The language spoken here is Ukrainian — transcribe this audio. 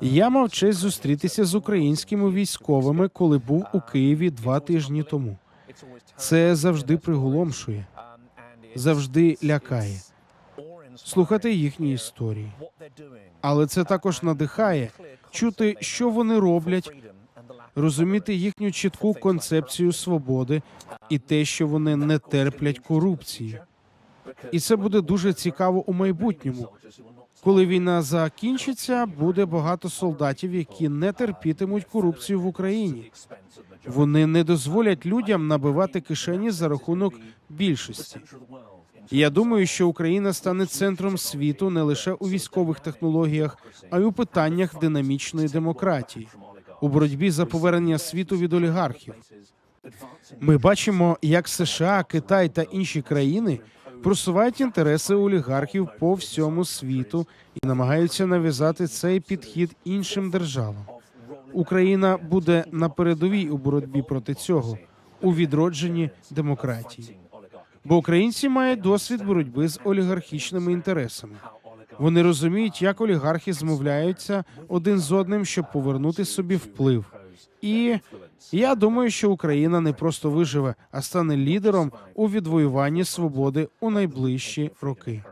Я мав честь зустрітися з українськими військовими, коли був у Києві два тижні тому. Це завжди приголомшує, завжди лякає слухати їхні історії. Але це також надихає чути, що вони роблять, розуміти їхню чітку концепцію свободи і те, що вони не терплять корупції. І це буде дуже цікаво у майбутньому. Коли війна закінчиться, буде багато солдатів, які не терпітимуть корупцію в Україні. Вони не дозволять людям набивати кишені за рахунок більшості. Я думаю, що Україна стане центром світу не лише у військових технологіях, а й у питаннях динамічної демократії у боротьбі за повернення світу від олігархів. Ми бачимо, як США, Китай та інші країни просувають інтереси олігархів по всьому світу і намагаються нав'язати цей підхід іншим державам. Україна буде на передовій у боротьбі проти цього у відродженні демократії. Бо українці мають досвід боротьби з олігархічними інтересами. Вони розуміють, як олігархи змовляються один з одним, щоб повернути собі вплив. І я думаю, що Україна не просто виживе, а стане лідером у відвоюванні свободи у найближчі роки.